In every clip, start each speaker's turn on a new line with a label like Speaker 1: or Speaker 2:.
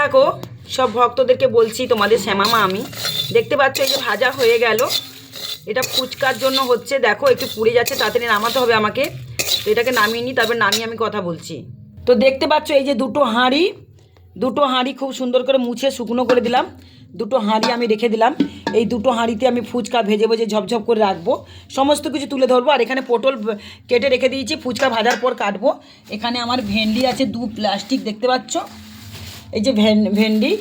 Speaker 1: থাকো, সব ভক্তদেরকে বলছি, তোমাদের শ্যামামা আমি। দেখতে পাচ্ছ এই যে ভাজা হয়ে গেল। এটা ফুচকার জন্য হচ্ছে, দেখো, একটু পুড়ে যাচ্ছে, তাড়াতাড়ি নামাতে হবে আমাকে। তো এটাকে নামিয়ে নিই, তারপর নামিয়ে আমি কথা বলছি। তো দেখতে পাচ্ছ এই যে দুটো হাঁড়ি দুটো হাঁড়ি খুব সুন্দর করে মুছে শুকনো করে দিলাম। দুটো হাঁড়ি আমি রেখে দিলাম। এই দুটো হাঁড়িতে আমি ফুচকা ভেজে ভেজে ঝপঝপ করে রাখব। সমস্ত কিছু তুলে ধরবো, আর এখানে পটল কেটে রেখে দিয়েছি, ফুচকা ভাজার পর কাটবো। এখানে আমার ভেন্ডি আছে, দু প্লাস্টিক, দেখতে পাচ্ছ? এই যে ভেন, ভেন্ডি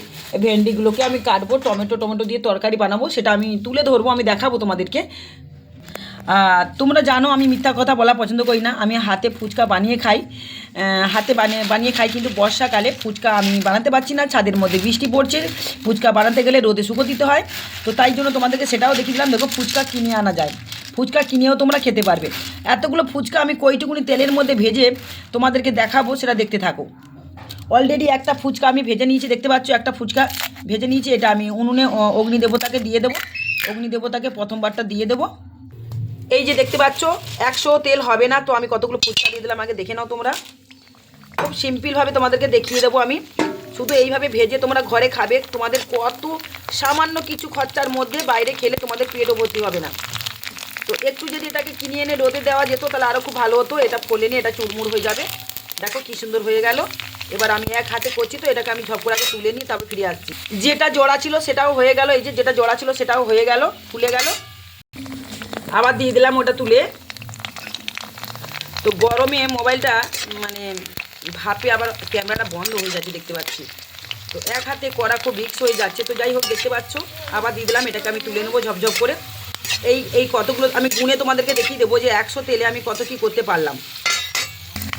Speaker 1: ভেন্ডিগুলোকে আমি কাটবো, টমেটো টমেটো দিয়ে তরকারি বানাবো, সেটা আমি তুলে ধরবো, আমি দেখাবো তোমাদেরকে। তোমরা জানো আমি মিথ্যা কথা বলা পছন্দ করি না, আমি হাতে ফুচকা বানিয়ে খাই। হাতে বানিয়ে বানিয়ে খাই কিন্তু বর্ষাকালে ফুচকা আমি বানাতে পারছি না, ছাদের মধ্যে বৃষ্টি পড়ছে, ফুচকা বানাতে গেলে রোদে শুকো দিতে হয়। তো তাই জন্য তোমাদেরকে সেটাও দেখিয়ে দিলাম, দেখো ফুচকা কিনে আনা যায়। ফুচকা কিনেও তোমরা খেতে পারবে। এতগুলো ফুচকা আমি কইটুকুনি তেলের মধ্যে ভেজে তোমাদেরকে দেখাবো, সেটা দেখতে থাকো। অলরেডি একটা ফুচকা আমি ভেজে নিয়েছি, দেখতে পাচ্ছ? একটা ফুচকা ভেজে নিয়েছি, এটা আমি উনুনে অগ্নি দেবতাকে দিয়ে দেবো। অগ্নি দেবতাকে প্রথমবারটা দিয়ে দেবো। এই যে দেখতে পাচ্ছ, একশো তেল হবে না, তো আমি কতগুলো ফুচকা দিয়ে দিলাম, আগে দেখে নাও তোমরা। খুব সিম্পলভাবে তোমাদেরকে দেখিয়ে দেবো আমি। শুধু এইভাবে ভেজে তোমরা ঘরে খাবে, তোমাদের কত সামান্য কিছু খরচার মধ্যে বাইরে খেলে তোমাদের পেটও ভর্তি হবে না। তো একটু যদি এটাকে কিনে এনে রোদে দেওয়া যেত, তাহলে আরও খুব ভালো হতো। এটা ফোলে নিয়ে এটা চুরমুর হয়ে যাবে। দেখো কি সুন্দর হয়ে গেল। এবার আমি এক হাতে করছি তো, এটাকে আমি ঝপ করে আগে তুলে নিই, তারপর ফিরে আসছি। যেটা জোড়া ছিল সেটাও হয়ে গেল, এই যে যেটা জোড়া ছিল সেটাও হয়ে গেল ফুলে গেল। আবার দিয়ে দিলাম ওটা তুলে। তো গরমে মোবাইলটা মানে ভাপে আবার ক্যামেরাটা বন্ধ হয়ে যাচ্ছে দেখতে পাচ্ছি। তো এক হাতে করা খুব রিক্স হয়ে যাচ্ছে, তো যাই হোক দেখতে পাচ্ছ, আবার দিয়ে দিলাম, এটাকে আমি তুলে নেব ঝপঝপ করে। এই এই কতগুলো, আমি গুনে তোমাদেরকে দেখিয়ে দেবো যে একশো তেলে আমি কত কি করতে পারলাম।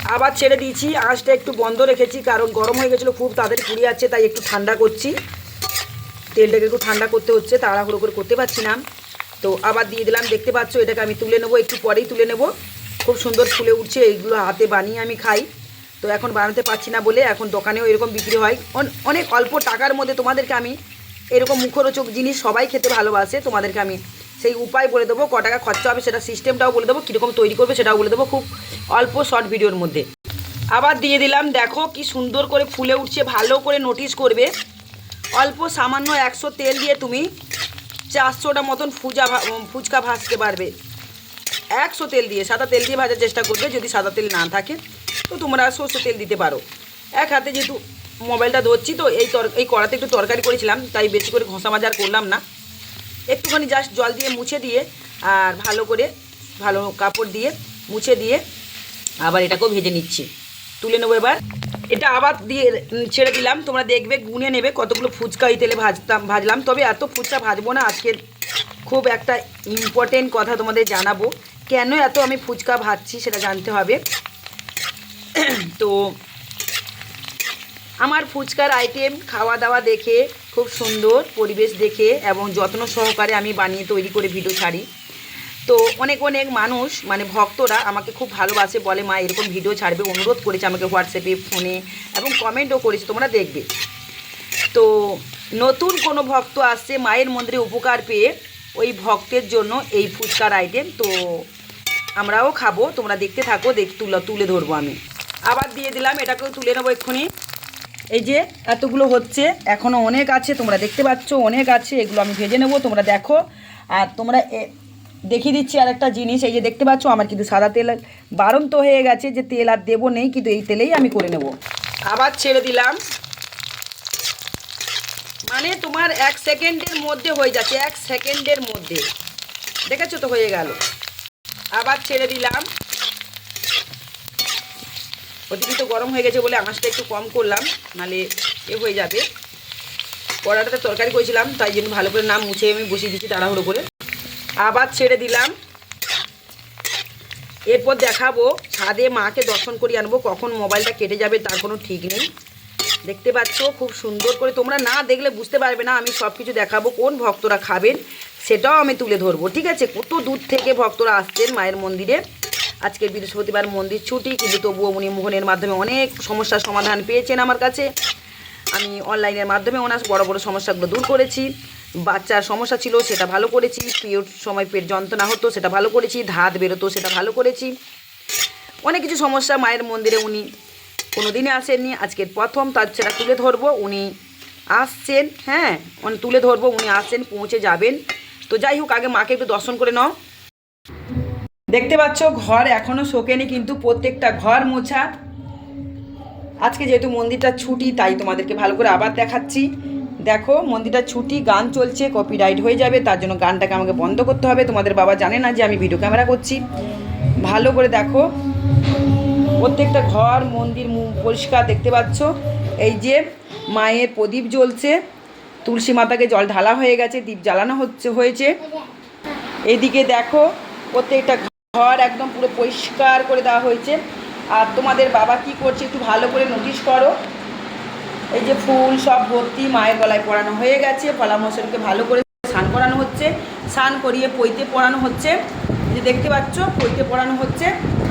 Speaker 1: আবার ছেড়ে দিয়েছি। আঁচটা একটু বন্ধ রেখেছি, কারণ গরম হয়ে গেছিল, খুব তাড়াতাড়ি পুড়ে যাচ্ছে, তাই একটু ঠান্ডা করছি। তেলটাকে একটু ঠান্ডা করতে হচ্ছে, তাড়াহুড়ো করে করতে পারছি না। তো আবার দিয়ে দিলাম, দেখতে পাচ্ছ, এটাকে আমি তুলে নেব, একটু পরেই তুলে নেব। খুব সুন্দর ফুলে উঠছে, এইগুলো হাতে বানিয়ে আমি খাই। তো এখন বানাতে পারছি না বলে এখন দোকানেও এরকম বিক্রি হয়। অন- অনেক অল্প টাকার মধ্যে তোমাদেরকে আমি এরকম মুখরোচক জিনিস সবাই খেতে ভালোবাসে, তোমাদেরকে আমি সেই উপায় বলে দেবো, ক টাকা খরচা হবে সেটা সিস্টেমটাও বলে দেবো, কীরকম তৈরি করবে সেটাও বলে দেবো খুব অল্প শর্ট ভিডিওর মধ্যে। আবার দিয়ে দিলাম, দেখো কি সুন্দর করে ফুলে উঠছে, ভালো করে নোটিস করবে। অল্প সামান্য একশো তেল দিয়ে তুমি চারশোটা মতন ফুজা ফুচকা ভাজতে পারবে। একশো তেল দিয়ে, সাদা তেল দিয়ে ভাজার চেষ্টা করবে, যদি সাদা তেল না থাকে, তো তোমরা সর্ষে তেল দিতে পারো। এক হাতে যেহেতু মোবাইলটা ধরছি তো, এই তর এই কড়াতে একটু তরকারি করেছিলাম, তাই বেশি করে ঘষা মাজার করলাম না। একটুখানি জাস্ট জল দিয়ে মুছে দিয়ে, আর ভালো করে ভালো কাপড় দিয়ে মুছে দিয়ে আবার এটাকেও ভেজে নিচ্ছি। তুলে নেব এবার। এটা আবার দিয়ে ছেড়ে দিলাম। তোমরা দেখবে, গুনে নেবে, কতগুলো ফুচকা এই তেলে ভাজতাম, ভাজলাম। তবে এত ফুচকা ভাজবো না, আজকে খুব একটা ইম্পর্টেন্ট কথা তোমাদের জানাব। কেন এত আমি ফুচকা ভাজছি সেটা জানতে হবে। তো আমার ফুচকার আইটেম খাওয়া দাওয়া দেখে খুব সুন্দর পরিবেশ দেখে এবং যত্ন সহকারে আমি বানিয়ে তৈরি করে ভিডিও ছাড়ি। তো অনেক অনেক মানুষ মানে ভক্তরা আমাকে খুব ভালোবাসে, বলে, মা, এরকম ভিডিও ছাড়বে। অনুরোধ করেছে আমাকে হোয়াটসঅ্যাপে ফোনে এবং কমেন্টও করেছে, তোমরা দেখবে। তো নতুন কোনো ভক্ত আসছে, মায়ের মন্দিরে উপকার পেয়ে ওই ভক্তের জন্য এই ফুচকার আইটেম তো আমরাও খাব। তোমরা দেখতে থাকো, দেখ তুলে ধরবো আমি। আবার দিয়ে দিলাম, এটাকেও তুলে নেব এক্ষুনি। এই যে এতগুলো হচ্ছে এখনও অনেক আছে, তোমরা দেখতে পাচ্ছ, অনেক আছে, এগুলো আমি ভেজে নেব, তোমরা দেখো। আর তোমরা দেখিয়ে দিচ্ছি আর একটা জিনিস, এই যে দেখতে পাচ্ছ, আমার কিন্তু সাদা তেল বারণ তো হয়ে গেছে, যে তেল আর দেবো নেই, কিন্তু এই তেলেই আমি করে নেব। আবার ছেড়ে দিলাম। মানে তোমার এক সেকেন্ডের মধ্যে হয়ে যাচ্ছে, এক সেকেন্ডের মধ্যে। দেখেছ তো হয়ে গেল। আবার ছেড়ে দিলাম। অতিরিক্ত গরম হয়ে গেছে বলে আঁচটা একটু কম করলাম, নালে এ হয়ে যাবে। কড়াটাতে তরকারি করেছিলাম, তাই জন্য ভালো করে নাম মুছে আমি বসিয়ে দিচ্ছি তাড়াহুড়ো করে। আবার ছেড়ে দিলাম। এরপর দেখাবো, ছাদে মাকে দর্শন করিয়ে আনব, কখন মোবাইলটা কেটে যাবে তার কোনো ঠিক নেই। দেখতে পাচ্ছ, খুব সুন্দর করে তোমরা না দেখলে বুঝতে পারবে না, আমি সব কিছু দেখাবো, কোন ভক্তরা খাবেন, সেটাও আমি তুলে ধরবো, ঠিক আছে? কত দূর থেকে ভক্তরা আসছেন মায়ের মন্দিরে। আজকে বৃহস্পতিবার মন্দির ছুটি, কিন্তু তবুও উনি মোহনের মাধ্যমে অনেক সমস্যার সমাধান পেয়েছেন আমার কাছে। আমি অনলাইনের মাধ্যমে ওনার বড় বড় সমস্যাগুলো দূর করেছি। বাচ্চার সমস্যা ছিল, সেটা ভালো করেছি। পিরিয়ড সময় পেট যন্ত্রণা হতো, সেটা ভালো করেছি। ধাত বেরোতো, সেটা ভালো করেছি। অনেক কিছু সমস্যা মায়ের মন্দিরে উনি কোনো দিনে আসেননি। আজকের প্রথম তার সেটা তুলে ধরবো, উনি আসছেন হ্যাঁ তুলে ধরবো, উনি আসছেন, পৌঁছে যাবেন। তো যাই হোক, আগে মাকে একটু দর্শন করে নাও। দেখতে পাচ্ছ, ঘর এখনও শোকেনি কিন্তু প্রত্যেকটা ঘর মোছা। আজকে যেহেতু মন্দিরটা ছুটি, তাই তোমাদেরকে ভালো করে আবার দেখাচ্ছি। দেখো, মন্দিরটা ছুটি, গান চলছে কপিরাইট হয়ে যাবে, তার জন্য গানটাকে আমাকে বন্ধ করতে হবে। তোমাদের বাবা জানে না যে আমি ভিডিও ক্যামেরা করছি। ভালো করে দেখো, প্রত্যেকটা ঘর, মন্দির পরিষ্কার দেখতে পাচ্ছ। এই যে মায়ের প্রদীপ জ্বলছে, তুলসী মাতাকে জল ঢালা হয়ে গেছে, দীপ জ্বালানো হচ্ছে হয়েছে। এদিকে দেখো, প্রত্যেকটা ঘর একদম পুরো পরিষ্কার করে দেওয়া হয়েছে। আর তোমাদের বাবা কি করছে একটু ভালো করে নোটিশ করো। এই যে ফুল সব ভর্তি, মায়ের গলায় পড়ানো হয়ে গেছে। ফলা ভালো করে স্নান করানো হচ্ছে। স্নান করিয়ে পইতে পড়ানো হচ্ছে। যে দেখতে পাচ্ছ পইতে পড়ানো হচ্ছে।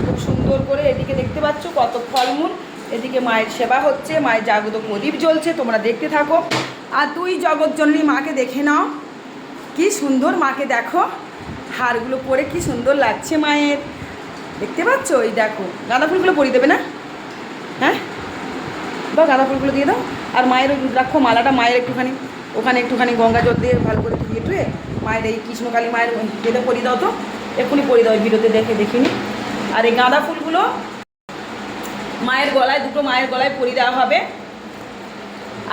Speaker 1: খুব সুন্দর করে এদিকে দেখতে পাচ্ছ কত ফলমূল। এদিকে মায়ের সেবা হচ্ছে, মায়ের জাগত প্রদীপ জ্বলছে, তোমরা দেখতে থাকো। আর তুই জগৎজননী মাকে দেখে নাও। কি সুন্দর মাকে দেখো। হারগুলো পরে কি সুন্দর লাগছে মায়ের? দেখতে পাচ্ছ? ওই দেখো, গাঁদা ফুলগুলো পরিয়ে দেবে না? হ্যাঁ? বা গাঁদা ফুলগুলো দিয়ে দাও। আর মায়ের রুদ্রাক্ষ মালাটা মায়ের একটুখানি, ওখানে একটুখানি গঙ্গা জল দিয়ে ভালো করে ধুয়ে টুয়ে মায়ের এই কৃষ্ণকালী মায়ের যেটা পরিয়ে দাও তো। এক্ষুনি পরিয়ে দাও, এই ভিডিওতে দেখে দেখিনি। আর এই গাঁদা ফুলগুলো মায়ের গলায়, দুটো মায়ের গলায় পরিয়ে দেওয়া হবে।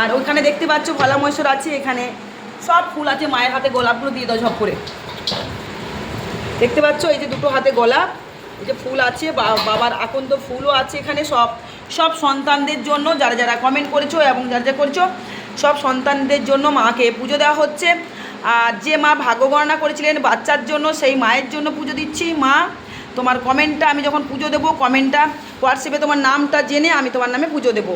Speaker 1: আর ওখানে দেখতে পাচ্ছ, ভোলা মহেশ্বর আছে এখানে। সব ফুল আছে মায়ের হাতে, গোলাপগুলো দিয়ে দাও ঝপ করে। দেখতে পাচ্ছ? এই যে দুটো হাতে গোলাপ এই যে ফুল আছে বাবার আকন্দ ফুলও আছে এখানে, সব সব সন্তানদের জন্য, যারা যারা কমেন্ট করেছ এবং যারা যা করেছ, সব সন্তানদের জন্য মাকে পুজো দেওয়া হচ্ছে। আর যে মা ভাগ্য গণনা করেছিলেন, বাচ্চার জন্য, সেই মায়ের জন্য পুজো দিচ্ছি। মা, তোমার কমেন্টটা আমি যখন পুজো দেবো কমেন্টটা হোয়াটসঅ্যাপে তোমার নামটা জেনে আমি তোমার নামে পুজো দেবো।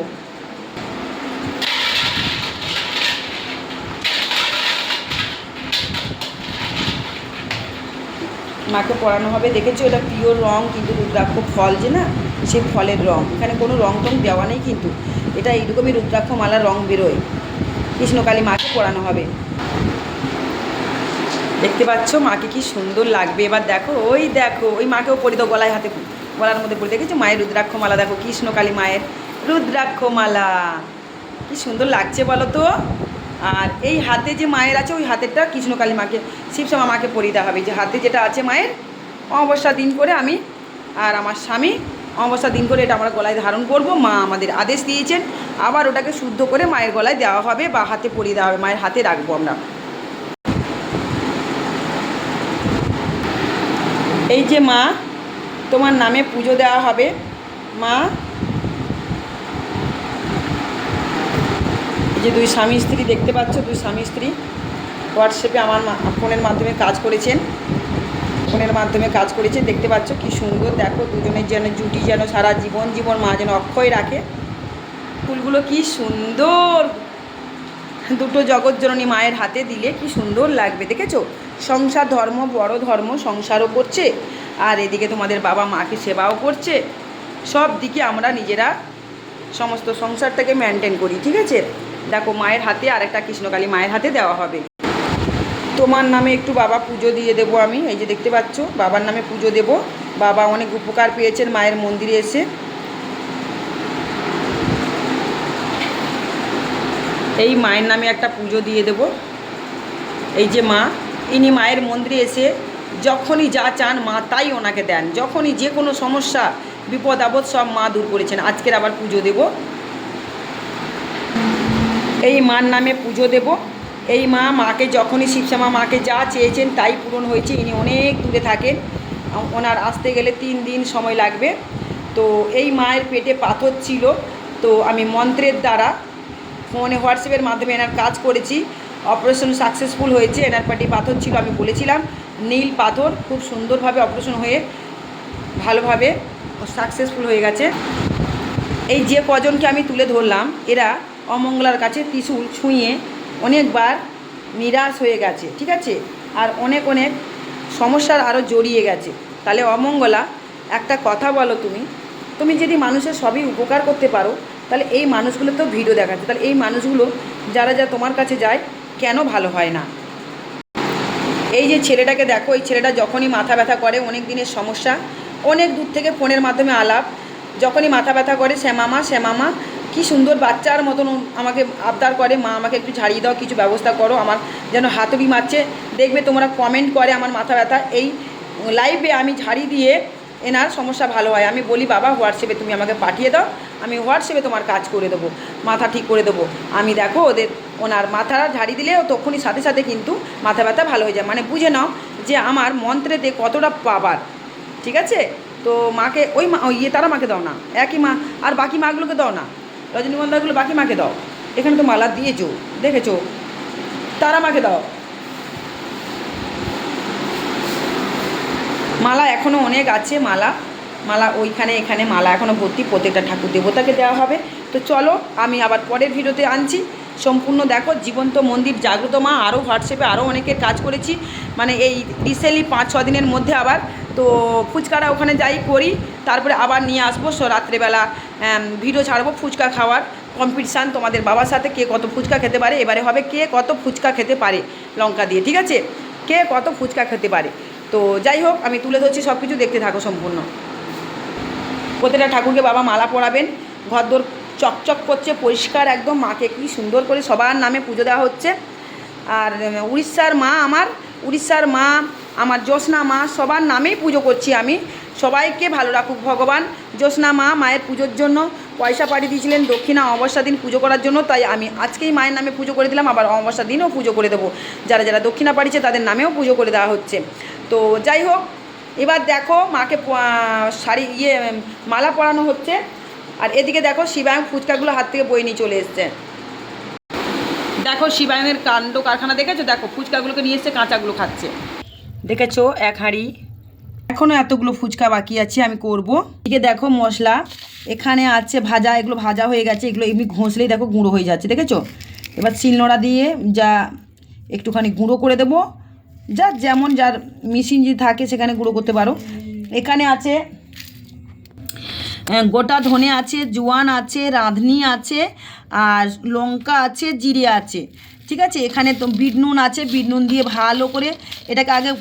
Speaker 1: মাকে পরানো হবে। দেখেছ, এটা পিওর রং, কিন্তু রুদ্রাক্ষ ফল যে না সেই ফলের রং। এখানে কোনো রং টং দেওয়া নেই কিন্তু। এটা এইরকমই রুদ্রাক্ষ মালার রং বেরোয়। কৃষ্ণকালী মাকে পরানো হবে। দেখতে পাচ্ছ, মাকে কি সুন্দর লাগবে। এবার দেখো, ওই দেখো, ওই মাকেও পরি দাও গলায় হাতে, গলার মধ্যে পরে। দেখেছ, মায়ের রুদ্রাক্ষ মালা। দেখো, কৃষ্ণকালী মায়ের রুদ্রাক্ষ মালা। কি সুন্দর লাগছে বলো তো? আর এই হাতে যে মায়ের আছে, ওই হাতেরটা কৃষ্ণকালী মাকে, শিবসমা মাকে পরিয়ে দেওয়া হবে। যে হাতে যেটা আছে মায়ের, অমাবস্যা দিন করে আমি আর আমার স্বামী অমাবস্যা দিন করে এটা আমরা গলায় ধারণ করব। মা আমাদের আদেশ দিয়েছেন, আবার ওটাকে শুদ্ধ করে মায়ের গলায় দেওয়া হবে বা হাতে পরিয়ে দেওয়া হবে, মায়ের হাতে রাখব আমরা। এই যে মা, তোমার নামে পুজো দেওয়া হবে। মা যে দুই স্বামী স্ত্রী দেখতে পাচ্ছ, দুই স্বামী স্ত্রী হোয়াটসঅ্যাপে আমার ফোনের মাধ্যমে কাজ করেছেন। ফোনের মাধ্যমে কাজ করেছেন, দেখতে পাচ্ছ কি সুন্দর, দেখো দুজনের যেন জুটি যেন সারা জীবন জীবন মা যেন অক্ষয় রাখে। ফুলগুলো কি সুন্দর! দুটো জগৎজননী মায়ের হাতে দিলে কি সুন্দর লাগবে, দেখেছ? সংসার ধর্ম, বড় ধর্ম সংসারও করছে, আর এদিকে তোমাদের বাবা মাকে সেবাও করছে। সব দিকে আমরা নিজেরা সমস্ত সংসারটাকে মেনটেন করি, ঠিক আছে? দেখো, মায়ের হাতে আর একটা কৃষ্ণকালী মায়ের হাতে দেওয়া হবে। তোমার নামে একটু বাবা পুজো দিয়ে দেবো আমি, এই যে দেখতে পাচ্ছ, বাবার নামে পুজো দেব। বাবা অনেক উপকার পেয়েছেন মায়ের মন্দিরে এসে। এই মায়ের নামে একটা পুজো দিয়ে দেব। এই যে মা, ইনি মায়ের মন্দিরে এসে যখনই যা চান মা তাই ওনাকে দেন। যখনই যে কোনো সমস্যা, বিপদ, আপদ সব মা দূর করেছেন। আজকের আবার পুজো দেব। এই মার নামে পুজো দেব। এই মা মাকে যখনই শিবশ্যামা মাকে যা চেয়েছেন তাই পূরণ হয়েছে। ইনি অনেক দূরে থাকেন। ওনার আসতে গেলে তিন দিন সময় লাগবে। তো এই মায়ের পেটে পাথর ছিল। তো আমি মন্ত্রের দ্বারা ফোনে হোয়াটসঅ্যাপের মাধ্যমে এনার কাজ করেছি। অপারেশন সাকসেসফুল হয়েছে। এনার পাটি পাথর ছিল, আমি বলেছিলাম। নীল পাথর খুব সুন্দরভাবে অপারেশন হয়ে ভালোভাবে সাকসেসফুল হয়ে গেছে। এই যে কজনকে আমি তুলে ধরলাম, এরা অমঙ্গলার কাছে ত্রিশূল ছুঁয়ে অনেকবার নিরাশ হয়ে গেছে, ঠিক আছে? আর অনেক অনেক সমস্যার আরও জড়িয়ে গেছে। তাহলে অমঙ্গলা, একটা কথা বলো তুমি। তুমি যদি মানুষের সবই উপকার করতে পারো, তাহলে এই মানুষগুলো তো ভিডিও দেখাচ্ছে। তাহলে এই মানুষগুলো, যারা যা তোমার কাছে যায়, কেন ভালো হয় না? এই যে ছেলেটাকে দেখো, এই ছেলেটা যখনই মাথা ব্যথা করে, অনেক দিনের সমস্যা, অনেক দূর থেকে ফোনের মাধ্যমে আলাপ, যখনই মাথা ব্যথা করে, শ্যামামা শ্যামামা কি সুন্দর বাচ্চার মতন আমাকে আবদার করে, মা আমাকে একটু ঝাড়িয়ে দাও, কিছু ব্যবস্থা করো, আমার যেন হাতুড়ি মারছে। দেখবে তোমরা কমেন্ট করে আমার মাথা ব্যথা। এই লাইভে আমি ঝাড়ি দিয়ে এনার সমস্যা ভালো হয়। আমি বলি, বাবা হোয়াটসঅ্যাপে তুমি আমাকে পাঠিয়ে দাও, আমি হোয়াটসঅ্যাপে তোমার কাজ করে দেবো, মাথা ঠিক করে দেবো। আমি দেখো ওদের, ওনার মাথা ঝাড়ি দিলে তখনই সাথে সাথে কিন্তু মাথা ব্যথা ভালো হয়ে যায়। মানে বুঝে নাও যে আমার মন্ত্রেতে কতটা পাবার ঠিক আছে? তো মাকে, ওই মা ইয়ে তারা মাকে দাও না, একই মা, আর বাকি মাগুলোকে দাও না। রজনীগন্ধাগুলো বাকি মাকে দাও। এখানে তো মালা দিয়েছ, দেখেছ? তারা মাকে দাও। মালা এখনও অনেক আছে, মালা। মালা ওইখানে, এখানে মালা এখনও ভর্তি, প্রত্যেকটা ঠাকুর দেবতাকে দেওয়া হবে। তো চলো, আমি আবার পরের ভিডিওতে আনছি। সম্পূর্ণ দেখো, জীবন্ত মন্দির, জাগ্রত মা আরও হোয়াটসঅ্যাপে আরও অনেকের কাজ করেছি। মানে এই রিসেন্টলি পাঁচ, ছ দিনের মধ্যে আবার। তো ফুচকাটা ওখানে যাই করি, তারপরে আবার নিয়ে আসব। রাত্রেবেলা ভিডিও ছাড়বো ফুচকা খাওয়ার কম্পিটিশান তোমাদের বাবার সাথে, কে কত ফুচকা খেতে পারে, এবারে হবে কে কত ফুচকা খেতে পারে লঙ্কা দিয়ে, ঠিক আছে? কে কত ফুচকা খেতে পারে। তো যাই হোক, আমি তুলে ধরছি সব কিছু দেখতে থাকো সম্পূর্ণ। প্রতিটা ঠাকুরকে বাবা মালা পরাবেন, ঘরদোর চকচক করছে, পরিষ্কার একদম মাকে, কি সুন্দর করে সবার নামে পুজো দেওয়া হচ্ছে। আর উড়িষ্যার মা আমার, উড়িষ্যার মা, আমার জ্যোৎস্না মা, সবার নামেই পুজো করছি আমি। সবাইকে ভালো রাখুক ভগবান। জ্যোৎস্না মা মায়ের পুজোর জন্য পয়সা পাঠিয়ে দিয়েছিলেন, দক্ষিণা অমাবস্যা দিন পুজো করার জন্য, তাই আমি আজকেই মায়ের নামে পুজো করে দিলাম, আবার অমাবস্যা দিনও পুজো করে দেবো। যারা যারা দক্ষিণা পাঠিয়েছে তাদের নামেও পুজো করে দেওয়া হচ্ছে। তো যাই হোক, এবার দেখো মাকে শাড়ি ইয়ে মালা পরানো হচ্ছে। আর এদিকে দেখো শিবায়ন ফুচকাগুলো হাত থেকে বই নিয়ে চলে এসছে। দেখো শিবায়নের কাণ্ড কারখানা দেখেছ? দেখো, ফুচকাগুলোকে নিয়ে এসছে, কাঁচাগুলো খাচ্ছে। দেখেছ, এক হাঁড়ি। এখনও এতগুলো ফুচকা বাকি আছে, আমি করব। এদিকে দেখো মশলা, এখানে আছে ভাজা, এগুলো ভাজা হয়ে গেছে, এগুলো এমনি ঘষলেই দেখো গুঁড়ো হয়ে যাচ্ছে, দেখেছ? এবার শিলনোড়া দিয়ে যা একটুখানি গুঁড়ো করে দেবো। যা যেমন যার মেশিন যদি থাকে সেখানে গুঁড়ো করতে পারো। এখানে আছে গোটা ধনে আছে, জোয়ান আছে, রাঁধনি আছে, আর লঙ্কা আছে, জিরে আছে। ঠিক আছে? এখানে তো বিট নুন আছে, বিট নুন দিয়ে ভালো করে এটাকে আগে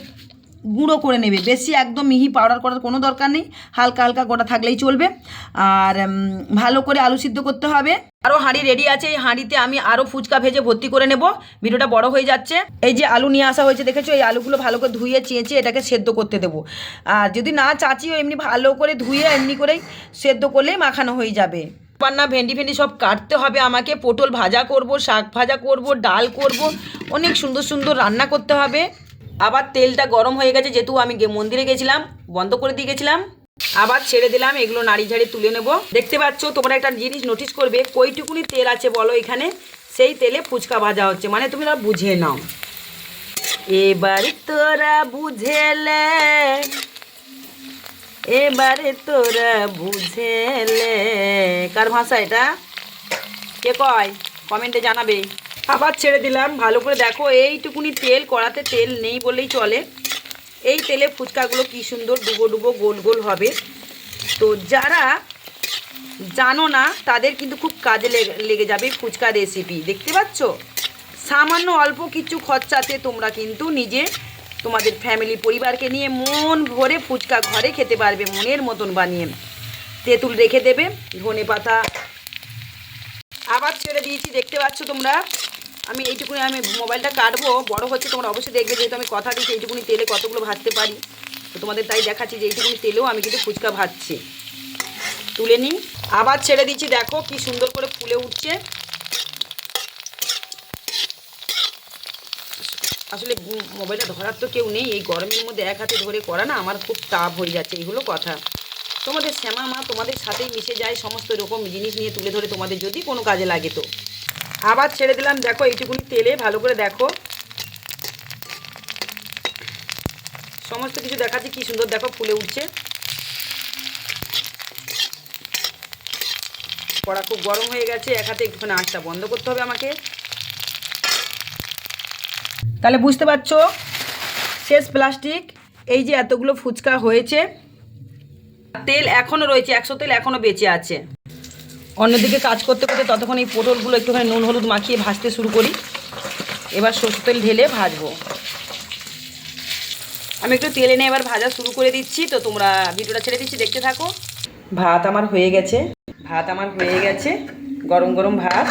Speaker 1: গুঁড়ো করে নেবে। বেশি একদম মিহি পাউডার করার কোনো দরকার নেই। হালকা হালকা গোটা থাকলেই চলবে। আর ভালো করে আলু সিদ্ধ করতে হবে। আরও হাঁড়ি রেডি আছে। এই হাঁড়িতে আমি আরও ফুচকা ভেজে ভর্তি করে নেব। ভিডিওটা বড় হয়ে যাচ্ছে। এই যে আলু নিয়ে আসা হয়েছে, দেখেছ? এই আলুগুলো ভালো করে ধুয়ে, চেঁচে এটাকে সেদ্ধ করতে দেবো। আর যদি না চাচিও এমনি ভালো করে ধুয়ে, এমনি করেই সেদ্ধ করলেই মাখানো হয়ে যাবে। না ভেন্ডি ফেন্ডি সব কাটতে হবে আমাকে। পটল ভাজা করব, শাক ভাজা করব, ডাল করব। অনেক সুন্দর সুন্দর রান্না করতে হবে। আবার তেলটা গরম হয়ে গেছে, যেহেতু আমি মন্দিরে গেছিলাম, বন্ধ করে দিয়ে গেছিলাম। আবার ছেড়ে দিলাম, এগুলো নাড়ি ঝাড়ি তুলে নেব। দেখতে পাচ্ছ, তোমরা একটা জিনিস নোটিস করবে, কইটুকুনি তেল আছে বলো এখানে, সেই তেলে ফুচকা ভাজা হচ্ছে মানে তুমি বুঝে নাও। এবার তোরা বুঝেলে, এবারে তোরা বুঝেলে। কার ভাষা এটা? কে কয়? কমেন্টে জানাবে। আবার ছেড়ে দিলাম। ভালো করে দেখো, এইটুকুনি তেল, কড়াতে তেল নেই বললেই চলে। এই তেলে ফুচকাগুলো কি সুন্দর ডুবো ডুবো গোল গোল হবে। তো যারা জানো না, তাদের কিন্তু খুব কাজে লেগে যাবে ফুচকা রেসিপি দেখতে পাচ্ছ? সামান্য অল্প কিছু খরচাতে তোমরা কিন্তু নিজে তোমাদের ফ্যামিলি পরিবারকে নিয়ে মন ভরে ফুচকা ঘরে খেতে পারবে, মনের মতন বানিয়ে। তেঁতুল রেখে দেবে ধনে পাতা আবার ছেড়ে দিয়েছি, দেখতে পাচ্ছ তোমরা? আমি এইটুকুনি আমি মোবাইলটা কাটবো, বড় হচ্ছে তোমরা অবশ্যই দেখবে যেহেতু আমি কথা দিচ্ছি এইটুকুনি তেলে কতগুলো ভাজতে পারি। তো তোমাদের তাই দেখাচ্ছি যে এইটুকুনি তেলেও আমি কিন্তু ফুচকা ভাজছি। তুলে নিই। আবার ছেড়ে দিচ্ছি, দেখো কি সুন্দর করে ফুলে উঠছে। আসলে মোবাইলটা ধরার তো কেউ নেই, এই গরমের মধ্যে এক হাতে ধরে করা না, আমার খুব তাপ হয়ে যাচ্ছে, এইগুলো কথা। তোমাদের শ্যামা মা তোমাদের সাথেই মিশে যায়, সমস্ত রকম জিনিস নিয়ে তুলে ধরে তোমাদের যদি কোনো কাজে লাগে তো। আবার ছেড়ে দিলাম, দেখো এইটুকুনি তেলে ভালো করে দেখো। সমস্ত কিছু দেখাচ্ছি, কি সুন্দর দেখো ফুলে উঠছে। কড়া খুব গরম হয়ে গেছে, এক হাতে একটুখানি আঁচটা বন্ধ করতে হবে আমাকে। তাহলে বুঝতে পারছ, শেষ প্লাস্টিক, এই যে এতগুলো ফুচকা হয়েছে। তেল এখনও রয়েছে, একশো তেল এখনও বেঁচে আছে। অন্যদিকে কাজ করতে করতে ততক্ষণ এই পটলগুলো একটুখানি নুন হলুদ মাখিয়ে ভাজতে শুরু করি। এবার সরষে তেল ঢেলে ভাজবো। আমি একটু তেল এনে এবার ভাজা শুরু করে দিচ্ছি, তো তোমরা ভিডিওটা ছেড়ে দিচ্ছি, দেখতে থাকো। ভাত আমার হয়ে গেছে। ভাত আমার হয়ে গেছে, গরম গরম ভাত।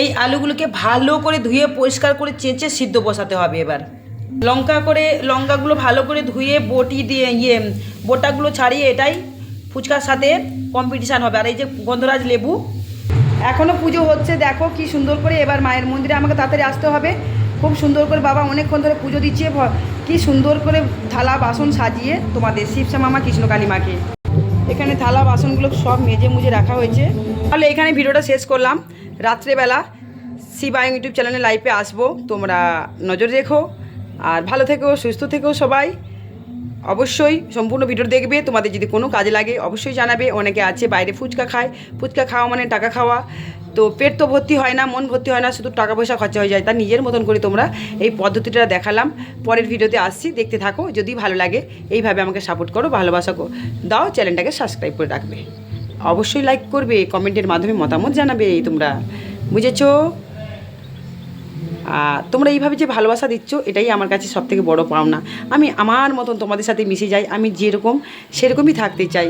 Speaker 1: এই আলুগুলোকে ভালো করে ধুয়ে পরিষ্কার করে চেঁচে সিদ্ধ বসাতে হবে এবার। লঙ্কা করে, লঙ্কাগুলো ভালো করে ধুয়ে বটি দিয়ে ইয়ে বোটাগুলো ছাড়িয়ে এটাই ফুচকার সাথে কম্পিটিশান হবে। আর এই যে গন্ধরাজ লেবু এখনও পুজো হচ্ছে, দেখো কি সুন্দর করে। এবার মায়ের মন্দিরে আমাকে তাড়াতাড়ি আসতে হবে। খুব সুন্দর করে বাবা অনেকক্ষণ ধরে পুজো দিচ্ছে। কি সুন্দর করে থালা বাসন সাজিয়ে তোমাদের শিবশ্যাম মামা কৃষ্ণকালী মাকে। এখানে থালা বাসনগুলো সব মেজে মুজে রাখা হয়েছে। তাহলে এখানে ভিডিওটা শেষ করলাম। রাত্রেবেলা সিবায়ং ইউটিউব চ্যানেলে লাইভে আসব। তোমরা নজর রেখো। আর ভালো থেকো, সুস্থ থেকো সবাই। অবশ্যই সম্পূর্ণ ভিডিও দেখবে। তোমাদের যদি কোনো কাজে লাগে, অবশ্যই জানাবে। অনেকে আছে বাইরে ফুচকা খায়। ফুচকা খাওয়া মানে টাকা খাওয়া। তো পেট তো ভর্তি হয় না, মন ভর্তি হয় না, শুধু টাকা পয়সা খরচা হয়ে যায়। তার নিজের মতন করে তোমরা এই পদ্ধতিটা দেখালাম। পরের ভিডিওতে আসছি, দেখতে থাকো। যদি ভালো লাগে, এইভাবে আমাকে সাপোর্ট করো, ভালোবাসা দাও, চ্যানেলটাকে সাবস্ক্রাইব করে রাখবে। অবশ্যই লাইক করবে কমেন্টের মাধ্যমে মতামত জানাবে, তোমরা বুঝেছ? তোমরা এইভাবে যে ভালোবাসা দিচ্ছ, এটাই আমার কাছে সব থেকে বড়ো পাওনা। আমি আমার মতন তোমাদের সাথে মিশে যাই, আমি যেরকম সেরকমই থাকতে চাই।